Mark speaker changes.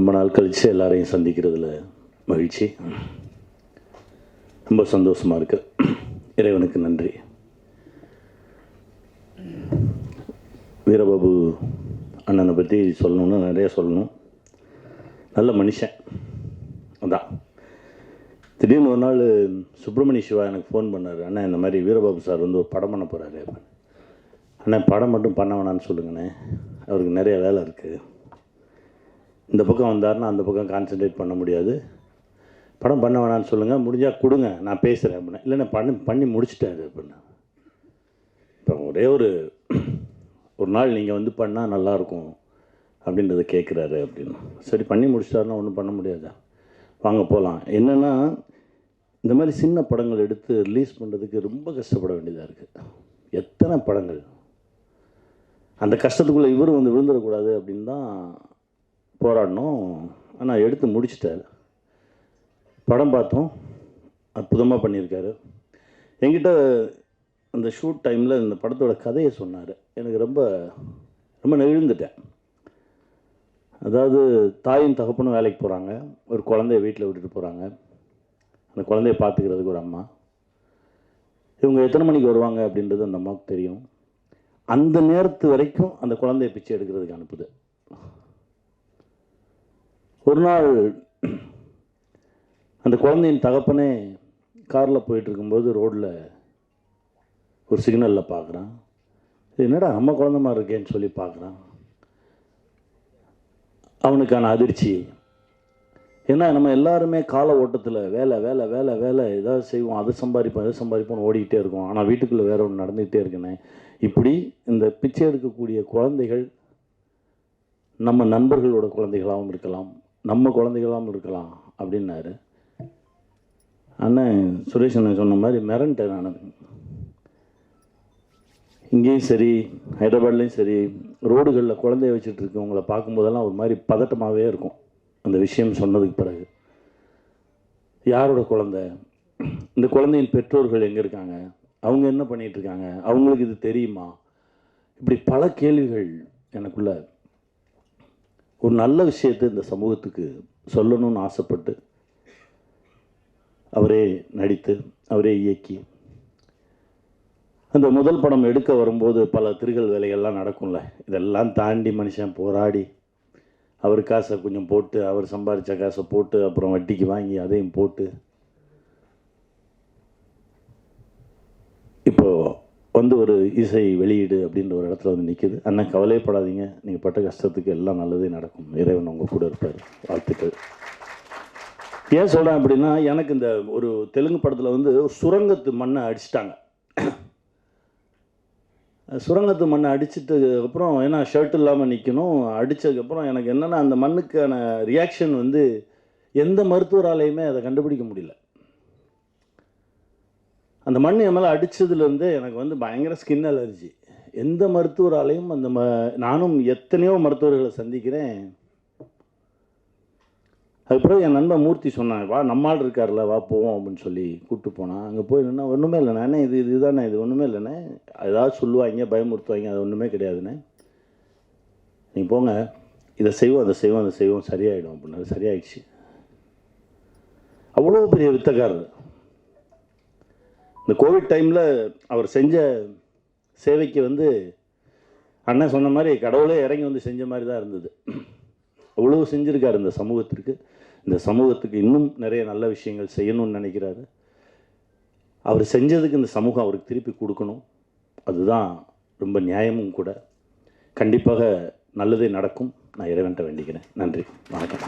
Speaker 1: ரொம்ப நாள் கழித்து எல்லாரையும் சந்திக்கிறதுல மகிழ்ச்சி. ரொம்ப சந்தோஷமாக இருக்கு. இறைவனுக்கு நன்றி. வீரபாபு அண்ணனை பற்றி சொல்லணும்னு நிறைய சொல்லணும். நல்ல மனுஷன். அதான். திடீர்னு ஒரு நாள் சுப்பிரமணிய சிவா எனக்கு ஃபோன் பண்ணார். அண்ணா இந்த மாதிரி வீரபாபு சார் வந்து ஒரு படம் பண்ண போகிறாரு அண்ணா படம் மட்டும் பண்ண வேணான்னு சொல்லுங்கண்ணே அவருக்கு நிறைய வேலை இருக்குது இந்த பக்கம் வந்தார்னா அந்த பக்கம் கான்சென்ட்ரேட் பண்ண முடியாது. படம் பண்ண வேணான்னு சொல்லுங்கள் முடிஞ்சால் கொடுங்க. நான் பேசுகிறேன் அப்படின்னா. இல்லைண்ணா பண்ணி பண்ணி முடிச்சிட்டாரு அப்படின்னா. இப்போ ஒரே ஒரு ஒரு நாள் நீங்கள் வந்து பண்ணால் நல்லாயிருக்கும் அப்படின்றத கேட்குறாரு அப்படின்னு. சரி பண்ணி முடிச்சிட்டாருன்னா ஒன்றும் பண்ண முடியாதா? வாங்க போகலாம் என்னென்னா இந்த மாதிரி சின்ன படங்கள் எடுத்து ரிலீஸ் பண்ணுறதுக்கு ரொம்ப கஷ்டப்பட வேண்டியதாக இருக்குது எத்தனை படங்கள்? அந்த கஷ்டத்துக்குள்ளே இவரும் வந்து விழுந்துடக்கூடாது அப்படின்னு தான் போராடினோம். ஆனால் எடுத்து முடிச்சிட்டாரு. படம் பார்த்தோம். அற்புதமாக பண்ணியிருக்காரு. என்கிட்ட அந்த ஷூட் டைமில் இந்த படத்தோட கதையை சொன்னார். எனக்கு ரொம்ப ரொம்ப நெகிழ்ந்துட்டேன். அதாவது தாயும் தகப்பனும் வேலைக்கு போகிறாங்க ஒரு குழந்தைய வீட்டில் விட்டுட்டு போகிறாங்க அந்த குழந்தைய பார்த்துக்கிறதுக்கு ஒரு அம்மா. இவங்க எத்தனை மணிக்கு வருவாங்க அப்படின்றது அந்த அம்மாவுக்கு தெரியும். அந்த நேரத்து வரைக்கும் அந்த குழந்தைய பிச்சை எடுக்கிறதுக்கு அனுப்புது. ஒரு நாள் அந்த குழந்தையின் தகப்பனே காரில் போயிட்டுருக்கும்போது ரோட்டில் ஒரு சிக்னலில் பார்க்குறான் இது என்னடா நம்ம குழந்த மாதிரி இருக்கேன்னு சொல்லி பார்க்குறான் அவனுக்கான அதிர்ச்சி. ஏன்னா நம்ம எல்லாருமே கால ஓட்டத்தில் வேலை வேலை வேலை வேலை ஏதாவது செய்வோம். அதை சம்பாதிப்போம் அதை சம்பாதிப்போம்னு ஓடிக்கிட்டே இருக்கோம். ஆனால் வீட்டுக்குள்ளே வேற ஒன்று நடந்துக்கிட்டே இருக்குண்ணே இப்படி இந்த பிச்சை எடுக்கக்கூடிய குழந்தைகள் நம்ம நண்பர்களோட குழந்தைகளாகவும் இருக்கலாம். நம்ம குழந்தைகளாம் இருக்கலாம் அப்படின்னாரு. அண்ணன் சுரேஷ் அண்ணன் சொன்ன மாதிரி மிரண்டேன் நான் இங்கேயும் சரி ஹைதராபாத்லேயும் சரி ரோடுகளில் குழந்தைய வச்சுட்டு இருக்கவங்களை பார்க்கும்போதெல்லாம் ஒரு மாதிரி பதட்டமாகவே இருக்கும். அந்த விஷயம் சொன்னதுக்கு பிறகு. யாரோட குழந்தை? இந்த குழந்தையின் பெற்றோர்கள் எங்கே இருக்காங்க? அவங்க என்ன பண்ணிகிட்ருக்காங்க அவங்களுக்கு இது தெரியுமா? இப்படி பல கேள்விகள் எனக்குள்ள ஒரு நல்ல விஷயத்தை இந்த சமூகத்துக்கு சொல்லணும்னு ஆசைப்பட்டு அவரே நடித்து அவரே இயக்கி அந்த முதல் படம் எடுக்க வரும்போது பல திருகல் வேலைகள்லாம் நடக்கும்ல. இதெல்லாம் தாண்டி மனுஷன் போராடி அவர் காசை கொஞ்சம் போட்டு அவர் சம்பாதிச்ச காசை போட்டு அப்புறம் வட்டிக்கு வாங்கி அதையும் போட்டு இப்போ வந்து ஒரு இசை வெளியீடு அப்படின்ற ஒரு இடத்துல வந்து நிற்கிது அண்ணன் கவலைப்படாதீங்க நீங்கள் பட்ட கஷ்டத்துக்கு எல்லாம் நல்லதே நடக்கும். இறைவன் உங்கள் கூட இருப்பார். வாழ்த்துக்கள். ஏன் சொல்கிறேன் அப்படின்னா எனக்கு இந்த ஒரு தெலுங்கு படத்தில் வந்து சுரங்கத்து மண்ணை அடிச்சிட்டாங்க. சுரங்கத்து மண்ணை அடிச்சிட்டதுக்கப்புறம் ஏன்னா ஷர்ட் இல்லாமல் நிற்கணும் அடித்ததுக்கப்புறம் எனக்கு என்னென்னா அந்த மண்ணுக்கான ரியாக்ஷன் வந்து எந்த மருத்துவராலையுமே அதை கண்டுபிடிக்க முடியல. அந்த மண் என் மேலே அடித்ததுலேருந்து எனக்கு வந்து பயங்கர ஸ்கின் அலர்ஜி எந்த மருத்துவராலையும் அந்த ம நானும் எத்தனையோ மருத்துவர்களை சந்திக்கிறேன். அதுக்கப்புறம் என் நண்பன் மூர்த்தி சொன்னான் வா நம்மால் இருக்கார்ல வா போவோம் அப்படின்னு சொல்லி கூப்பிட்டு போனான். அங்கே போய் என்ன ஒன்றுமே இல்லைண்ணே அண்ணே இது இதுதானே இது ஒன்றுமே இல்லைண்ணே ஏதாவது சொல்லுவாங்க பயமுறுத்துவாங்க அது ஒன்றுமே கிடையாதுண்ணே நீ போங்க இதை செய்வோம் அதை செய்வோம் அதை செய்வோம் சரியாயிடும் அப்படின்னு சரியாயிடுச்சு. அவ்வளோ பெரிய வித்தக்காரர். இந்த கோவிட் டைமில் அவர் செஞ்ச சேவைக்கு வந்து அண்ணன் சொன்ன மாதிரி கடவுளே இறங்கி வந்து செஞ்ச மாதிரி தான் இருந்தது. அவ்வளோ செஞ்சுருக்காரு இந்த சமூகத்திற்கு. இந்த சமூகத்துக்கு இன்னும் நிறைய நல்ல விஷயங்கள் செய்யணும்னு நினைக்கிறாரு. அவர் செஞ்சதுக்கு இந்த சமூகம் அவருக்கு திருப்பி கொடுக்கணும். அதுதான் ரொம்ப நியாயமும் கூட. கண்டிப்பாக நல்லதே நடக்கும். நான் இறைவன்ட்ட வேண்டிக்கிறேன். நன்றி. வணக்கம்.